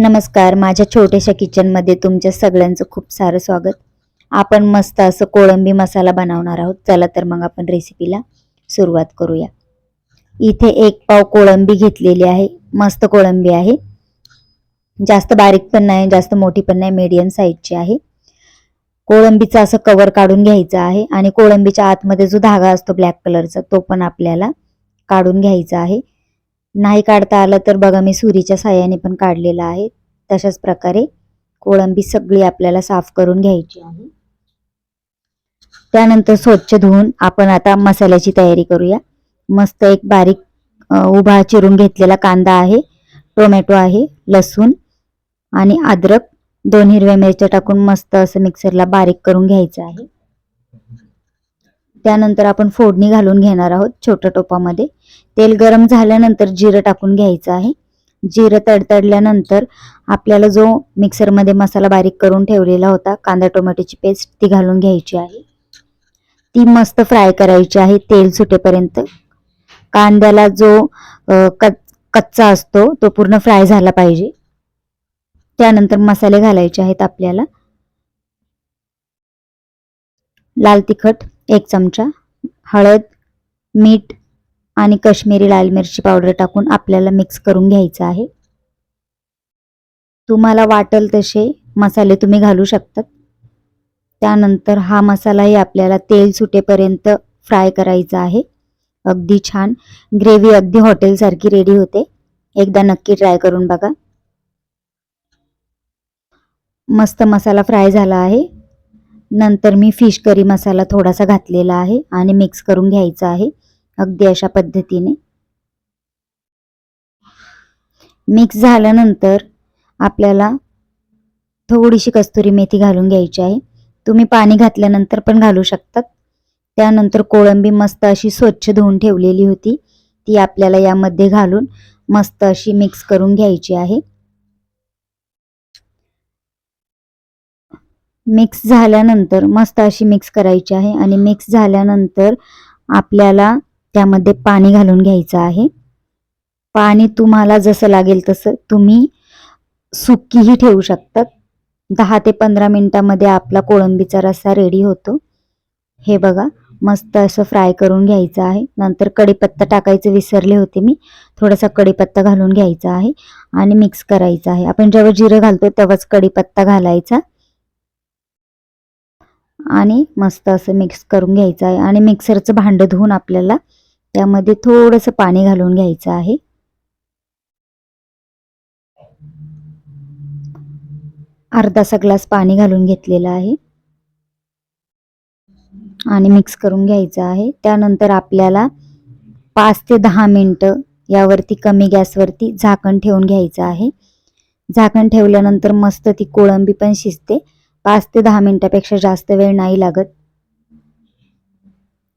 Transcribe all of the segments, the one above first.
नमस्कार माझ्या छोट्याशा किचनमध्ये तुमच्या सगळ्यांचं खूप सारं स्वागत. आपण मस्त असं कोळंबी मसाला बनवणार आहोत. चला तर मग आपण रेसिपीला सुरुवात करूया. इथे एक पाव कोळंबी घेतलेली आहे. मस्त कोळंबी आहे. जास्त बारीक पण नाही जास्त मोठी पण नाही मीडियम साईजची आहे. कोळंबीचं असं कवर काढून घ्यायचं आहे आणि कोळंबीच्या आतमध्ये जो धागा असतो ब्लॅक कलरचा तो पण आपल्याला काढून घ्यायचा आहे. नाही काढता आलं तर बघा मी सुरीच्या साह्याने पण काढलेलं आहे. तशाच प्रकारे कोळंबी सगळी आपल्याला साफ करून घ्यायची आहे. त्यानंतर स्वच्छ धुवून आपण आता मसाल्याची तयारी करूया. मस्त एक बारीक उभा चिरून घेतलेला कांदा आहे टोमॅटो आहे लसूण आणि अद्रक दोन हिरव्या मिरच्या टाकून मस्त असं मिक्सरला बारीक करून घ्यायचं आहे. त्यानंतर आपण फोडणी घालून घेणार आहोत छोट्या टोपामध्ये. तेल गरम झाल्यानंतर जिरं टाकून घ्यायचं आहे. जिरं तडतडल्यानंतर आपल्याला जो मिक्सरमध्ये मसाला बारीक करून ठेवलेला होता कांदा टोमॅटोची पेस्ट ती घालून घ्यायची आहे. ती मस्त फ्राय करायची आहे तेल सुटेपर्यंत. कांद्याला जो कच- कच्चा असतो तो पूर्ण फ्राय झाला पाहिजे. त्यानंतर मसाले घालायचे आहेत आपल्याला. लाल तिखट एक चमचा हळद मीठ आणि कश्मीरी लाल मिरची पावडर टाकून आपल्याला मिक्स करून घ्यायचं आहे. तुम्हाला वाटेल तसे मसाले तुम्ही घालू शकतात. त्यानंतर हा मसालाही आपल्याला तेल सुटेपर्यंत फ्राय करायचा आहे. अगदी छान. ग्रेव्ही अगदी हॉटेलसारखी रेडी होते. एकदा नक्की ट्राय करून बघा. मस्त मसाला फ्राय झाला आहे. नंतर मी फिश करी मसाला थोडासा घातलेला आहे आणि मिक्स करून घ्यायचा आहे अगदी अशा पद्धतीने. मिक्स झाल्यानंतर आपल्याला थोडीशी कस्तुरी मेथी घालून घ्यायची आहे. तुम्ही पाणी घातल्यानंतर पण घालू शकतात. त्यानंतर कोळंबी मस्त अशी स्वच्छ धुवून ठेवलेली होती ती आपल्याला यामध्ये घालून मस्त अशी मिक्स करून घ्यायची आहे. मिक्स झाल्यानंतर मस्त अशी मिक्स करायची आहे. आणि मिक्स झाल्यानंतर आपल्याला त्यामध्ये पाणी घालून घ्यायचं आहे. पाणी तुम्हाला जसं लागेल तसं तुम्ही सुकीही ठेवू शकतात. दहा ते पंधरा मिनिटामध्ये आपला कोळंबीचा रस्सा रेडी होतो. हे बघा मस्त असं फ्राय करून घ्यायचं आहे. नंतर कढीपत्ता टाकायचं विसरले होते मी. थोडासा कढीपत्ता घालून घ्यायचा आहे आणि मिक्स करायचा आहे. आपण जेव्हा जिरं घालतो तेव्हाच कढीपत्ता घालायचा. आणि मस्त असं मिक्स करून घ्यायचं आहे. आणि मिक्सरचं भांडं धुवून आपल्याला त्यामध्ये थोडंसं पाणी घालून घ्यायचं आहे. अर्धासा ग्लास पाणी घालून घेतलेलं आहे. आणि मिक्स करून घ्यायचं आहे. त्यानंतर आपल्याला पाच ते दहा मिनटं यावरती कमी गॅसवरती झाकण ठेवून घ्यायचं आहे. झाकण ठेवल्यानंतर मस्त ती कोळंबी पण शिजते. पाच ते दहा मिनटापेक्षा जास्त वेळ नाही लागत.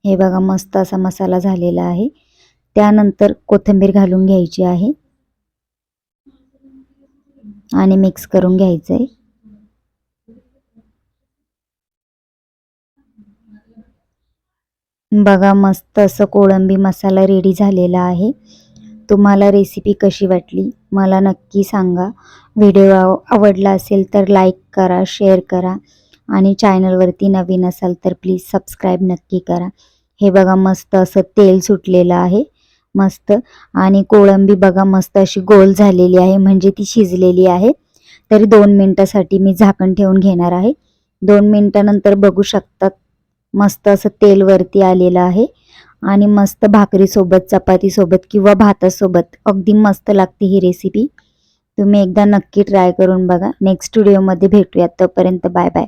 हे बघा मस्त असा मसाला झालेला आहे. त्यानंतर कोथिंबीर घालून घ्यायची आहे. आणि मिक्स करून घ्यायचं आहे बघा मस्त असं कोळंबी मसाला रेडी झालेला आहे. तुम्हाला रेसिपी कशी वाटली मला नक्की सांगा. व्हिडिओ आव- आवडला असेल तर लाईक करा शेअर करा आणि चॅनलवरती नवीन असाल तर प्लीज सबस्क्राईब नक्की करा. हे बघा मस्त असं तेल सुटलेलं आहे मस्त. आणि कोळंबी बघा मस्त अशी गोल झालेली आहे म्हणजे ती शिजलेली आहे. तरी दोन मिनटासाठी मी झाकण ठेवून घेणार आहे. दोन मिनटानंतर बघू शकतात मस्त असं तेल वरती आलेलं आहे. आणि मस्त भाकरीसोबत चपातीसोबत किंवा भातासोबत. अगदी मस्त लागते ही रेसिपी तुम्ही एकदा नक्की ट्राय करून बघा. नेक्स्ट व्हिडिओमध्ये भेटूयात. तोपर्यंत बाय बाय